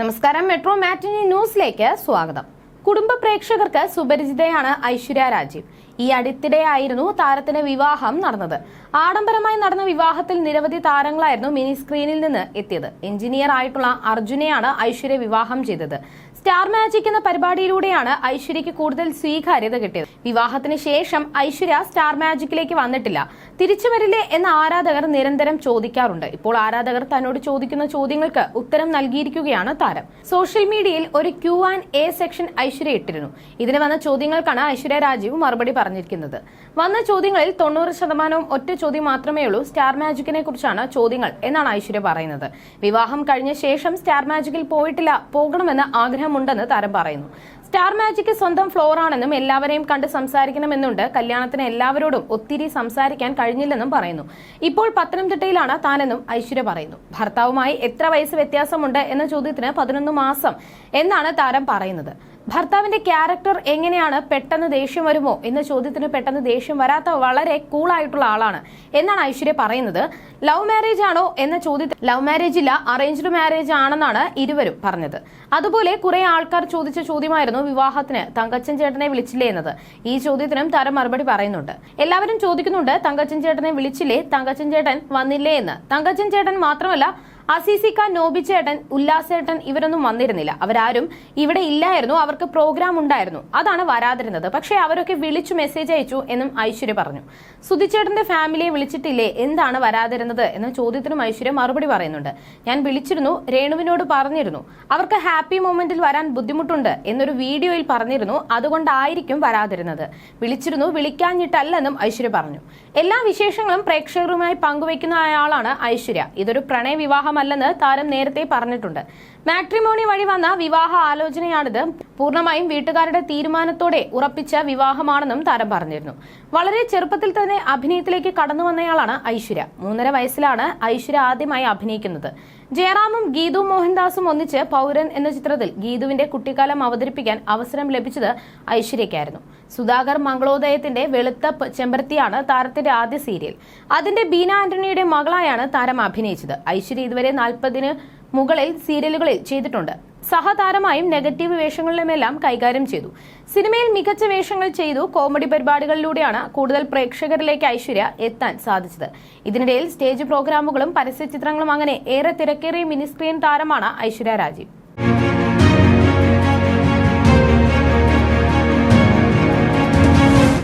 നമസ്കാരം. മെട്രോ മാറ്റിനി ന്യൂസിലേക്ക് സ്വാഗതം. കുടുംബ പ്രേക്ഷകർക്ക് സുപരിചിതയാണ് ഐശ്വര്യ രാജീവ്. ഈ അടുത്തിടെയായിരുന്നു താരത്തിന്റെ വിവാഹം നടന്നത്. ആഡംബരമായി നടന്ന വിവാഹത്തിൽ നിരവധി താരങ്ങളായിരുന്നു മിനി സ്ക്രീനിൽ നിന്ന് എത്തിയത്. എഞ്ചിനീയർ ആയിട്ടുള്ള അർജുനെയാണ് ഐശ്വര്യ വിവാഹം ചെയ്തത്. സ്റ്റാർ മാജിക് എന്ന പരിപാടിയിലൂടെയാണ് ഐശ്വര്യയ്ക്ക് കൂടുതൽ സ്വീകാര്യത കിട്ടിയത്. വിവാഹത്തിന് ശേഷം ഐശ്വര്യ സ്റ്റാർ മാജിക്കിലേക്ക് വന്നിട്ടില്ല. തിരിച്ചു വരില്ലേ എന്ന് ആരാധകർ നിരന്തരം ചോദിക്കാറുണ്ട്. ഇപ്പോൾ ആരാധകർ തന്നോട് ചോദിക്കുന്ന ചോദ്യങ്ങൾക്ക് ഉത്തരം നൽകിയിരിക്കുകയാണ് താരം. സോഷ്യൽ മീഡിയയിൽ ഒരു Q and A section Aishwarya ഇട്ടിരുന്നു. ഇതിന് വന്ന ചോദ്യങ്ങൾക്കാണ് ഐശ്വര്യ രാജീവ് മറുപടി പറഞ്ഞിരിക്കുന്നത്. വന്ന ചോദ്യങ്ങളിൽ തൊണ്ണൂറ് ശതമാനവും ഒറ്റ ചോദ്യം മാത്രമേ ഉള്ളൂ സ്റ്റാർ മാജിക്കിനെ കുറിച്ചാണ് ചോദ്യങ്ങൾ എന്നാണ് ഐശ്വര്യ പറയുന്നത്. വിവാഹം കഴിഞ്ഞ ശേഷം സ്റ്റാർ മാജിക്കിൽ പോയിട്ടില്ല പോകണമെന്ന് ആഗ്രഹമുണ്ടെന്ന് താരം പറയുന്നു. സ്റ്റാർ മാജിക് സ്വന്തം ഫ്ലോർ ആണെന്നും എല്ലാവരെയും കണ്ട് സംസാരിക്കണമെന്നുണ്ട് കല്യാണത്തിന് എല്ലാവരോടും ഒത്തിരി സംസാരിക്കാൻ കഴിഞ്ഞില്ലെന്നും പറയുന്നു. ഇപ്പോൾ പത്തനംതിട്ടയിലാണ് താനെന്നും ഐശ്വര്യ പറയുന്നു. ഭർത്താവുമായി എത്ര വയസ്സ് വ്യത്യാസമുണ്ട് എന്ന ചോദ്യത്തിന് പതിനൊന്ന് മാസം എന്നാണ് താരം പറയുന്നത്. ഭർത്താവിന്റെ ക്യാരക്ടർ എങ്ങനെയാണ് പെട്ടെന്ന് ദേഷ്യം വരുമോ എന്ന ചോദ്യത്തിന് പെട്ടെന്ന് ദേഷ്യം വരാത്ത വളരെ കൂളായിട്ടുള്ള ആളാണ് എന്നാണ് ഐശ്വര്യ പറയുന്നത്. ലവ് മാരേജ് ആണോ എന്ന ചോദ്യത്തിൽ ലവ് മാരേജ് ഇല്ല അറേഞ്ച്ഡ് മാരേജ് ആണെന്നാണ് ഇരുവരും പറഞ്ഞത്. അതുപോലെ കുറെ ആൾക്കാർ ചോദിച്ച ചോദ്യമായിരുന്നു വിവാഹത്തിന് തങ്കച്ചൻ ചേട്ടനെ വിളിച്ചില്ലേ എന്നത്. ഈ ചോദ്യത്തിനും താരം മറുപടി പറയുന്നുണ്ട്. എല്ലാവരും ചോദിക്കുന്നുണ്ട് തങ്കച്ചൻ ചേട്ടനെ വിളിച്ചില്ലേ തങ്കച്ചൻ ചേട്ടൻ വന്നില്ലേ എന്ന്. തങ്കച്ചൻ ചേട്ടൻ മാത്രമല്ല അസീസി ഖാൻ നോബി ചേട്ടൻ ഉല്ലാസേട്ടൻ ഇവരൊന്നും വന്നിരുന്നില്ല. അവരാരും ഇവിടെ ഇല്ലായിരുന്നു. അവർക്ക് പ്രോഗ്രാം ഉണ്ടായിരുന്നു. അതാണ് വരാതിരുന്നത്. പക്ഷേ അവരൊക്കെ വിളിച്ചു മെസ്സേജ് അയച്ചു എന്നും ഐശ്വര്യ പറഞ്ഞു. സുധിച്ചേട്ടന്റെ ഫാമിലിയെ വിളിച്ചിട്ടില്ലേ? എന്താണ് വരാതിരുന്നത്? എന്ന ചോദ്യത്തിനും ഐശ്വര്യ മറുപടി പറയുന്നുണ്ട്. ഞാൻ വിളിച്ചിരുന്നു രേണുവിനോട് പറഞ്ഞിരുന്നു. അവർക്ക് ഹാപ്പി മൊമെന്റിൽ വരാൻ ബുദ്ധിമുട്ടുണ്ട് എന്നൊരു വീഡിയോയിൽ പറഞ്ഞിരുന്നു. അതുകൊണ്ടായിരിക്കും വരാതിരുന്നത്. വിളിച്ചിരുന്നു വിളിക്കാഞ്ഞിട്ടല്ലെന്നും ഐശ്വര്യ പറഞ്ഞു. എല്ലാ വിശേഷങ്ങളും പ്രേക്ഷകരുമായി പങ്കുവയ്ക്കുന്ന ആളാണ് ഐശ്വര്യ. ഇതൊരു പ്രണയ വിവാഹമല്ലെന്ന് താരം നേരത്തെ പറഞ്ഞിട്ടുണ്ട്. മാട്രിമോണി വഴി വന്ന വിവാഹ ആലോചനയാണിത്. പൂർണമായും വീട്ടുകാരുടെ തീരുമാനത്തോടെ ഉറപ്പിച്ച വിവാഹമാണെന്നും താരം പറഞ്ഞിരുന്നു. വളരെ ചെറുപ്പത്തിൽ തന്നെ അഭിനയത്തിലേക്ക് കടന്നു വന്നയാളാണ് ഐശ്വര്യ. മൂന്നര വയസ്സിലാണ് ഐശ്വര്യ ആദ്യമായി അഭിനയിക്കുന്നത്. ജയറാമും ഗീതു മോഹൻദാസും ഒന്നിച്ച് പൗരൻ എന്ന ചിത്രത്തിൽ ഗീതുവിന്റെ കുട്ടിക്കാലം അവതരിപ്പിക്കാൻ അവസരം ലഭിച്ചത് ഐശ്വര്യയ്ക്കായിരുന്നു. സുധാകർ മംഗളോദയത്തിന്റെ വെളുത്ത ചെമ്പരത്തിയാണ് താരത്തിന്റെ ആദ്യ സീരിയൽ. അതിന്റെ ബീന ആന്റണിയുടെ മകളായാണ് താരം അഭിനയിച്ചത്. ഐശ്വര്യ ഇതുവരെ നാൽപ്പതിന് മുകളിൽ സീരിയലുകളിൽ ചെയ്തിട്ടുണ്ട്. സഹതാരമായും നെഗറ്റീവ് വേഷങ്ങളിലുമെല്ലാം കൈകാര്യം ചെയ്തു. സിനിമയിൽ മികച്ച വേഷങ്ങൾ ചെയ്തു കോമഡി പരിപാടികളിലൂടെയാണ് കൂടുതൽ പ്രേക്ഷകരിലേക്ക് ഐശ്വര്യ എത്താൻ സാധിച്ചത്. ഇതിനിടയിൽ സ്റ്റേജ് പ്രോഗ്രാമുകളും പരസ്യചിത്രങ്ങളും അങ്ങനെ ഏറെ തിരക്കേറിയ മിനിസ്ക്രീൻ താരമാണ് ഐശ്വര്യ രാജീവ്.